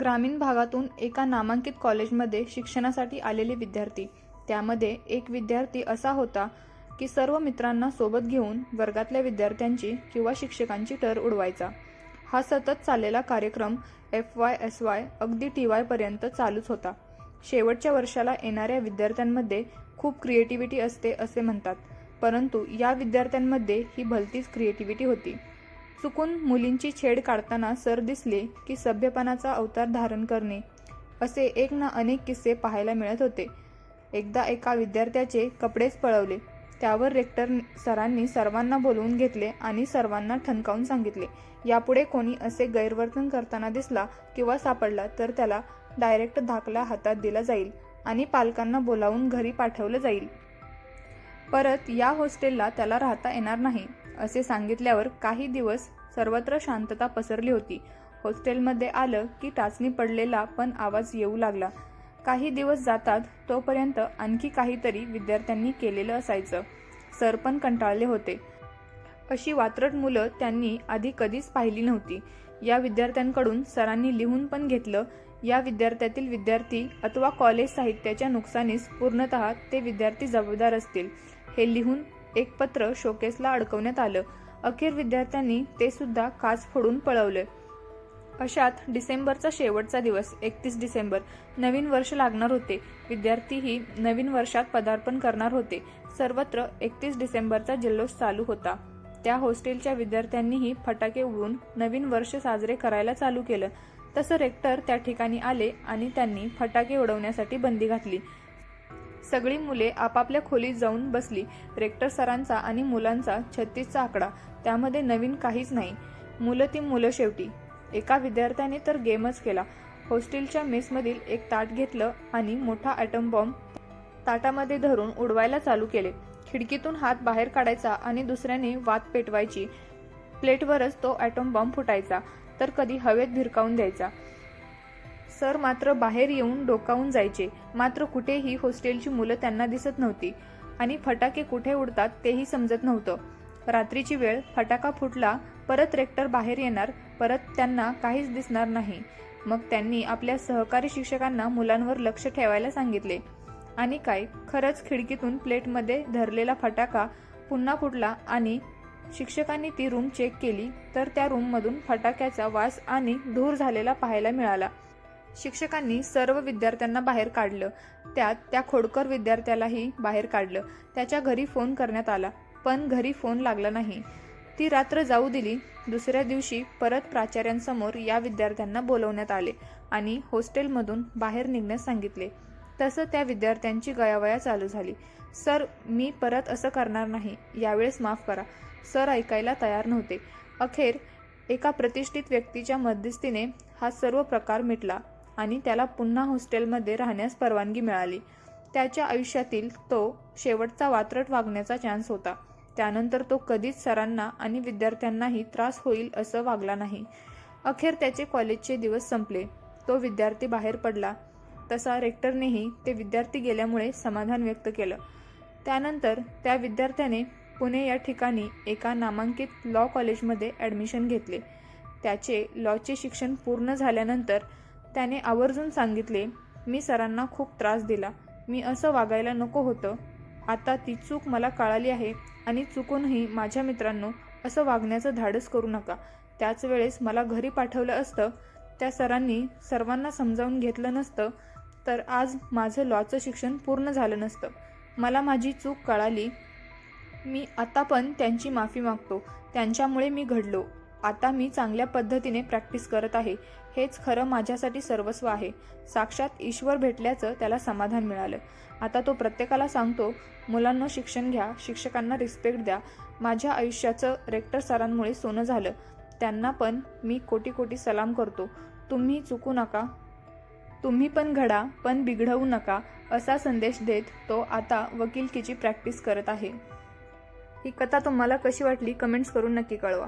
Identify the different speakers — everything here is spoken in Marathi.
Speaker 1: ग्रामीण भागातून एका नामांकित कॉलेजमध्ये शिक्षणासाठी आलेले विद्यार्थी. त्यामध्ये एक विद्यार्थी असा होता की सर्व मित्रांना सोबत घेऊन वर्गातल्या विद्यार्थ्यांची किंवा शिक्षकांची टर उडवायचा. हा सतत चाललेला कार्यक्रम एफ वाय एस वाय अगदी टी वायपर्यंत चालूच होता. शेवटच्या वर्षाला येणाऱ्या विद्यार्थ्यांमध्ये खूप क्रिएटिव्हिटी असते असे म्हणतात. परंतु या विद्यार्थ्यांमध्ये ही भलतीच क्रिएटिव्हिटी होती. चुकून मुलींची छेड काढताना सर दिसले की सभ्यपणाचा अवतार धारण करणे असे एक ना अनेक किस्से पाहायला मिळत होते. एकदा एका विद्यार्थ्याचे कपडेच पळवले. त्यावर रेक्टर सरांनी सर्वांना बोलवून घेतले आणि सर्वांना ठणकावून सांगितले यापुढे कोणी असे गैरवर्तन करताना दिसला किंवा सापडला तर त्याला डायरेक्ट धाकला हातात दिला जाईल आणि पालकांना बोलावून घरी पाठवलं जाईल. परत या हॉस्टेलला त्याला राहता येणार नाही. असे सांगितल्यावर काही दिवस सर्वत्र शांतता पसरली होती. हॉस्टेलमध्ये आलं की टाचणी पडलेला पण आवाज येऊ लागला. काही दिवस जातात तोपर्यंत आणखी काहीतरी विद्यार्थ्यांनी केलेलं असायचं. सर पण कंटाळले होते. अशी वात्रट मुलं त्यांनी आधी कधीच पाहिली नव्हती. या विद्यार्थ्यांकडून सरांनी लिहून पण घेतलं. या विद्यार्थ्यातील विद्यार्थी अथवा कॉलेज साहित्याच्या नुकसानीस पूर्णतः ते विद्यार्थी जबाबदार असतील. हे लिहून एक पत्र शोकेसला अडकवण्यात आलं. अखेर विद्यार्थ्यांनी ते सुद्धा काच फोडून पळवले. अशात डिसेंबरचा शेवटचा दिवस एकतीस डिसेंबर. नवीन वर्ष लागणार होते. विद्यार्थीही नवीन वर्षात पदार्पण करणार होते. सर्वत्र एकतीस डिसेंबरचा जल्लोष चालू होता. त्या हॉस्टेलच्या विद्यार्थ्यांनीही फटाके उडवून नवीन वर्ष साजरे करायला चालू केलं. तसं रेक्टर त्या ठिकाणी आले आणि त्यांनी फटाके उडवण्यासाठी बंदी घातली. सगळी मुले आपापल्या खोलीत जाऊन बसली. रेक्टर सरांचा आणि मुलांचा छत्तीसचा आकडा. त्यामध्ये नवीन काहीच नाही. मुलं ती मुलं शेवटी. एका विद्यार्थ्याने तर गेमच केला. हॉस्टेलच्या मेसमधील एक ताट घेतलं आणि मोठा ॲटम बॉम्ब ताटामध्ये धरून उडवायला चालू केले. खिडकीतून हात बाहेर काढायचा आणि दुसऱ्याने वात पेटवायची. प्लेटवरच तो ॲटम बॉम्ब फुटायचा. तर कधी हवेत भिरकावून द्यायचा. सर मात्र बाहेर येऊन डोकावून जायचे. मात्र कुठेही हॉस्टेलची मुलं त्यांना दिसत नव्हती. आणि फटाके कुठे उडतात तेही समजत नव्हतं. रात्रीची वेळ फटाका फुटला परत रेक्टर बाहेर येणार परत त्यांना काहीच दिसणार नाही. मग त्यांनी आपल्या सहकारी शिक्षकांना मुलांवर लक्ष ठेवायला सांगितले. आणि काय खरंच खिडकीतून प्लेटमध्ये धरलेला फटाका पुन्हा फुटला आणि शिक्षकांनी ती रूम चेक केली तर त्या रूममधून फटाक्याचा वास आणि धूर झालेला पाहायला मिळाला. शिक्षकांनी सर्व विद्यार्थ्यांना बाहेर काढलं. त्यात त्या खोडकर विद्यार्थ्यालाही बाहेर काढलं. त्याच्या घरी फोन करण्यात आला पण घरी फोन लागला नाही. ती रात्र जाऊ दिली दुसऱ्या दिवशी परत प्राचार्यांसमोर या विद्यार्थ्यांना बोलवण्यात आले आणि हॉस्टेलमधून बाहेर निघण्यास सांगितले. तसं त्या विद्यार्थ्यांची गयावया चालू झाली. सर मी परत असं करणार नाही. यावेळेस माफ करा. सर ऐकायला तयार नव्हते. अखेर एका प्रतिष्ठित व्यक्तीच्या मध्यस्थीने हा सर्व प्रकार मिटला. आणि त्याला पुन्हा हॉस्टेलमध्ये राहण्यास परवानगी मिळाली. त्याच्या आयुष्यातील तो शेवटचा वात्रट वागण्याचा चान्स होता. त्यानंतर तो कधीच सरांना आणि विद्यार्थ्यांनाही त्रास होईल असं वागला नाही. अखेर त्याचे कॉलेजचे दिवस संपले. तो विद्यार्थी बाहेर पडला. तसा रेक्टरनेही ते विद्यार्थी गेल्यामुळे समाधान व्यक्त केलं. त्यानंतर त्या विद्यार्थ्याने पुणे या ठिकाणी एका नामांकित लॉ कॉलेजमध्ये ॲडमिशन घेतले. त्याचे लॉचे शिक्षण पूर्ण झाल्यानंतर त्याने आवर्जून सांगितले मी सरांना खूप त्रास दिला. मी असं वागायला नको होतं. आता ती चूक मला कळाली आहे आणि चुकूनही माझ्या मित्रांनो असं वागण्याचं धाडस करू नका. त्याच वेळेस मला घरी पाठवलं असतं. त्या सरांनी सर्वांना समजावून घेतलं नसतं. तर आज माझं लॉचं शिक्षण पूर्ण झालं नसतं. मला माझी चूक कळाली. मी आता पण त्यांची माफी मागतो. त्यांच्यामुळे मी घडलो. आता मी चांगल्या पद्धतीने प्रॅक्टिस करत आहे. हेच खरं माझ्यासाठी सर्वस्व आहे. साक्षात ईश्वर भेटल्याचं त्याला समाधान मिळालं. आता तो प्रत्येकाला सांगतो मुलांना शिक्षण घ्या शिक्षकांना रिस्पेक्ट द्या. माझ्या आयुष्याचं रेक्टर सरांमुळे सोनं झालं. त्यांना पण मी कोटी कोटी सलाम करतो. तुम्ही चुकू नका. तुम्ही पण घडा पण बिघडवू नका असा संदेश देत तो आता वकिलकीची प्रॅक्टिस करत आहे. ही कथा तुम्हाला कशी वाटली कमेंट्स करून नक्की कळवा.